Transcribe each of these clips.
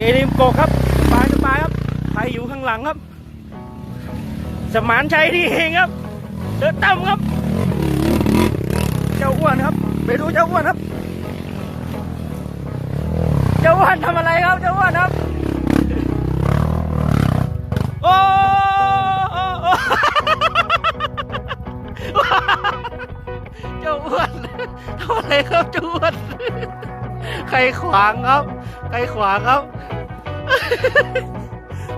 เอริมโกครับสบายสบายครับใครอยู่ข้างหลังครับ สมานชัยนี่เองครับเดินตั้มครับ เจ้าอ้วนครับ ไปดูเจ้าอ้วนครับ เจ้าอ้วนทำอะไรครับ เจ้าอ้วนครับ โอ้โอ้โอ้เจ้าอ้วนทำอะไรครับเจ้าอ้วน ใครขวางครับ ใครขวางครับ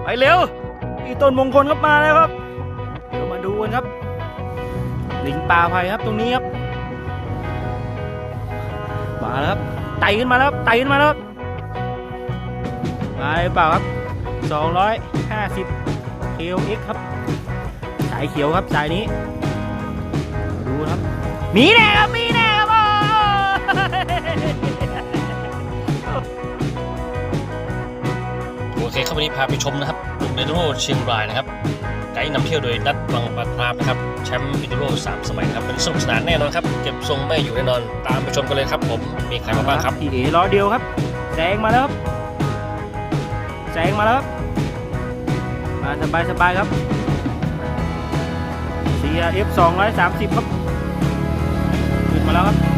ไปเร็วอีต้นมงคลครับมาแล้วครับ เดี๋ยวมาดูกันครับ ลิงป่าไผ่ครับตรงนี้ครับ มาแล้วครับไต่ขึ้นมาแล้วไต่ขึ้นมาแล้วครับมาหรือเปล่าครับ250 KOX ครับ สายเขียวครับสายนี้มาดูครับ มีแน่ครับมี เคครับวันนี้พาไปชมนะครับลุ่มเดนโรเชียงรายนะครับ ไกด์นำเที่ยวโดยนัดวังปลาคราฟนะครับ แชมป์วิดโรสามสมัยครับเป็นสนุกสนานแน่นอนครับ เก็บทรงไม่อยู่แน่นอน ตามไปชมกันเลยครับผม มีใครมาบ้างครับพี่เอล้อเดียวครับแซงมาแล้วครับแซงมาแล้วครับมาสบายสบายครับ CRF 230 ครับขึ้นมาแล้วครับ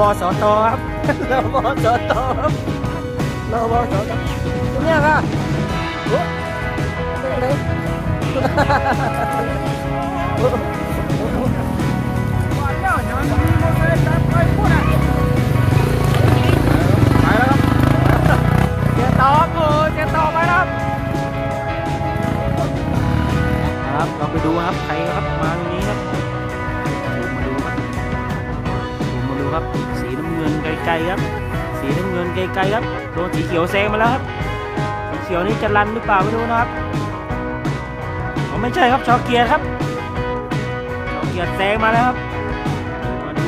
บสตครับรบสตครับรบสตตรงเนี้ยค่ะโอ้เล็กไป ไกลๆครับ โดนสีเขียวแซงมาแล้วครับ สีเขียวนี่จะรันหรือเปล่าไม่รู้นะครับไม่ใช่ครับชอเกียร์ครับชอเกียร์แซงมาแล้วครับ มาดู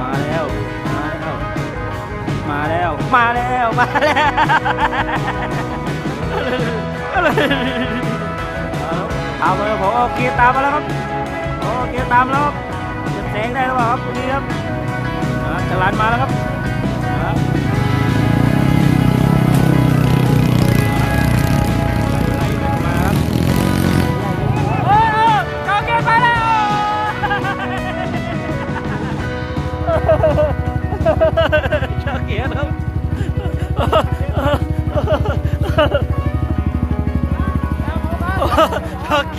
มาแล้ว มาแล้ว มาแล้ว มาแล้ว มาแล้วเอามาแล้วผมเอเกียร์ตามมาแล้วครับโอเกียร์ตามแล้วจะแซงได้หรือเปล่าครับตรงนี้ครับอ่าจรันมาแล้วครับ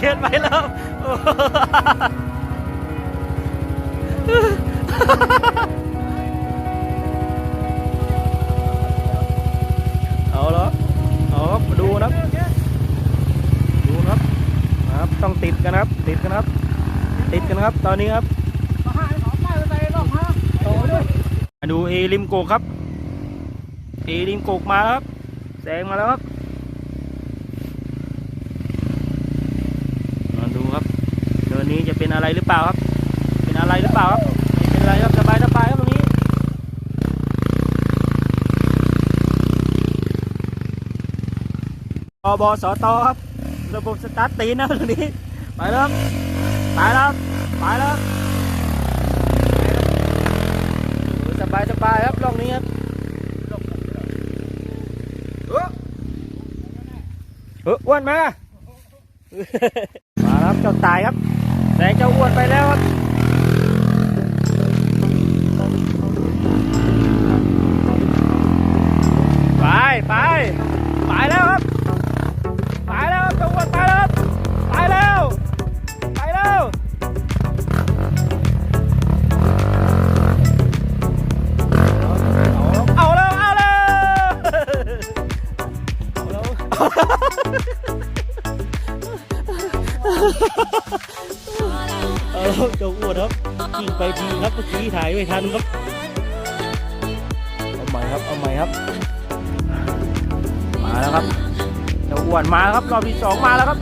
จอเกตไปแล้วเอาแล้วเอาครับมาดูนะครับ ดูนะครับนะครับ ต้องติดกันครับ ติดกันครับ ติดกันครับ ตอนนี้ครับมาดูเอริมโกกครับ เอริมโกกมาแล้วครับ แซงมาแล้วครับมาดูครับเดิ นนี้จะเป็นอะไรหรือเปล่าครับ เป็นอะไรหรือเปล่าครับไม่เป็นไรครับสบายสบายครับตรงนี้ อบสตครับ ระบบสตาร์ทตีนนะตรงนี้ ไปแล้วไปแล้วไปแล้วสบายสบายครับลองนี้ครับเอออ้วนมามาครับเจ้าตายครับ สงเจ้าอ้วนไปแล้วครับไปไปไปแล้วครับ ไม่ทันครับ เอาใหม่ครับ เอาใหม่ครับ มาแล้วครับเจ้าอ้วนมาครับ รอบที่สองมาแล้วครับ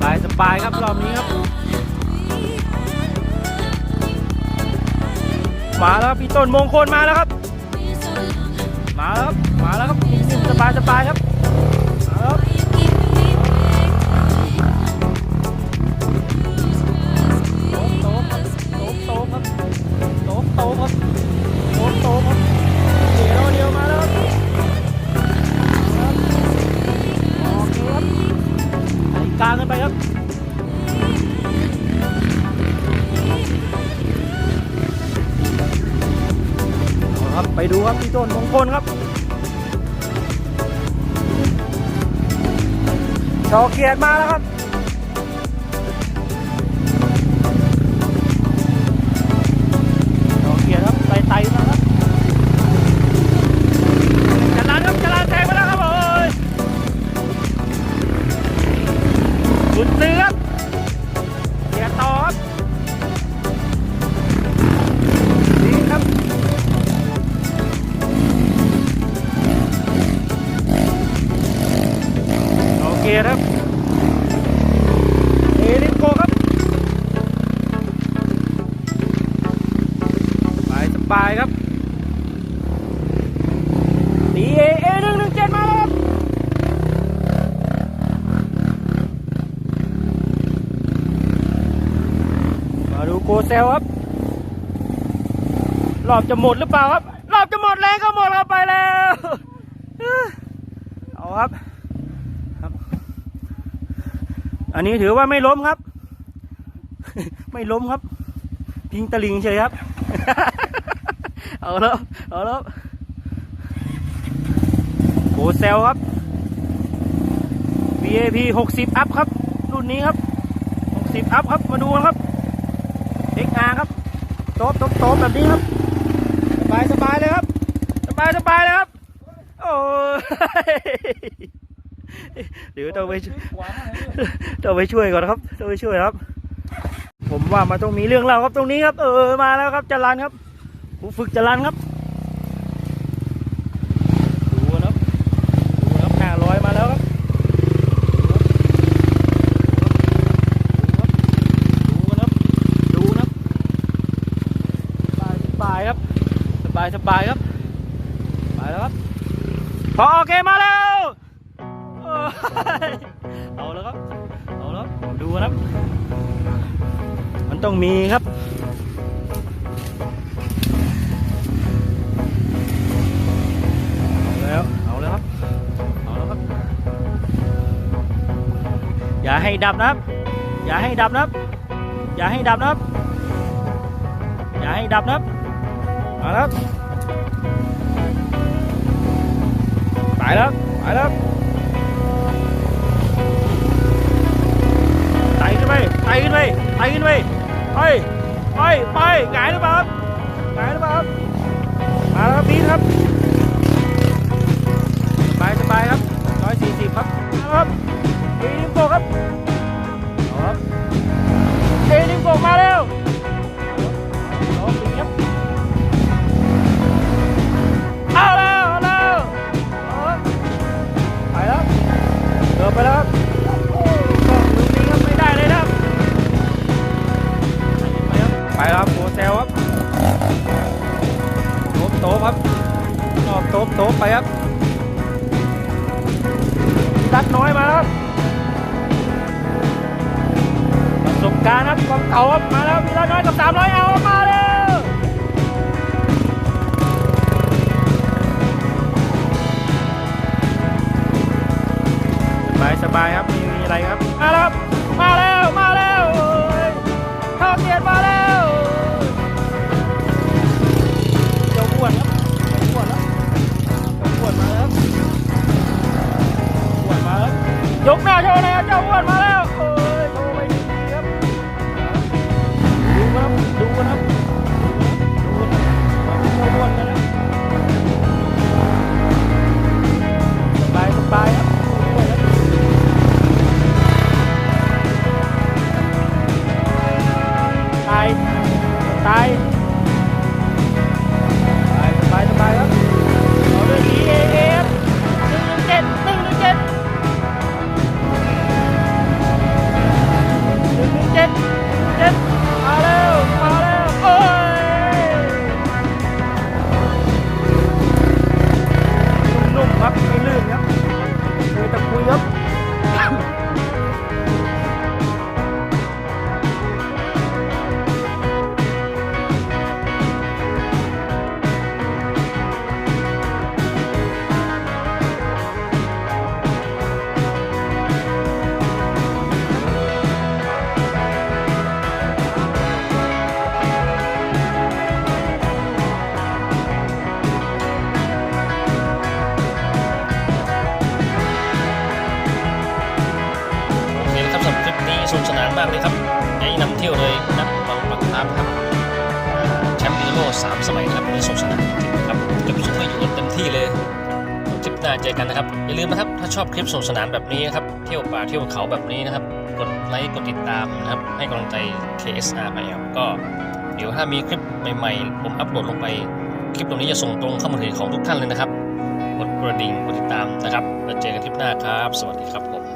สบายสบายครับรอบนี้ครับ มาแล้วครับพี่ต้นมงคลมาแล้วครับ มาแล้วครับ มาแล้วครับนิ่มๆสบายสบาย ดูครับพี่ต้นมงคลครับชอเกียรติมาแล้วครับายครับดีเอเอหนึ่งหนึ่งเจ็ดมาแล้วครับมาดูโกเซลครับรอบจะหมดหรือเปล่าครับรอบจะหมดแล้วก็หมดแล้วไปแล้ว เอาครับ อันนี้ถือว่าไม่ล้มครับ ไม่ล้มครับ พิงตะลิงเฉยครับ เอาแล้วเอาแล้วโกเซลครับ BAP 60 อัพครับ รุ่นนี้ครับ 60 อัพครับ มาดูนครับ XR ครับโต๊ะโต๊ะโต๊ะแบบนี้ครับ สบายสบายเลยครับ สบายสบายเลยครับ โอ้ยเดี๋ยวต้องไปต้องไปช่วยก่อนครับต้องไปช่วยครับ ผมว่ามันต้องมีเรื่องเล่าครับตรงนี้ครับ เออมาแล้วครับจรันครับ ผู้ฝึกจรันครับดูนะครับดูนะครับห้าร้อยมาแล้วครับดูนะครับดูนะครับสบายสบายครับสบายสบายครับไปแล้วครับพอโอเคมาแล้วเอาแล้วครับเอาแล้วดูนะครับมันต้องมีครับ อย่าให้ดับนะครับ อย่าให้ดับนะครับ อย่าให้ดับนะครับ อย่าให้ดับนะครับมาแล้วครับไปแล้วครับไปแล้วครับไต่ขึ้นไปไต่ขึ้นไปไต่ขึ้นไปไปไปไปหงายหรือเปล่าครับหงายหรือเปล่าครับมาแล้วครับบีทครับสบายสบายครับร้อยสี่สิบครับครับ ครับไปครับโคเซลครับโตบโตบครับรอบโตบโตบไปครับดัดน้อยมาครับประสบการณ์ครับกองเก่าครับมาแล้วมีละน้อยกับสามร้อยเอามาแล้วสบายสบายครับม่มีอะไรครับมาครับมาแล้วมาแล้ว ยกหน้าโชว์หน่อยเจ้าอ้วนมาแล้วากเลยครับไกด์นำเที่ยวโดยนักบังปักครับครับแชมป์อินโดสามสมัยครับวันสนุกสนานจริงครับจะไปชมให้อยู่กันเต็มที่เลยคลิปหน้าเจอกันนะครับ อย่าลืมนะครับ ถ้าชอบคลิปสนุกสนานแบบนี้นะครับ เที่ยวป่าเที่ยวเขาแบบนี้นะครับ กดไลค์กดติดตามนะครับ ให้กำลังใจ KSR มาแล้วก็เดี๋ยวถ้ามีคลิปใหม่ๆ ผมอัปโหลดลงไป คลิปตรงนี้จะส่งตรงเข้ามือถือของทุกท่านเลยนะครับ กดกระดิ่งกดติดตามนะครับ แล้วเจอกันคลิปหน้าครับ สวัสดีครับผม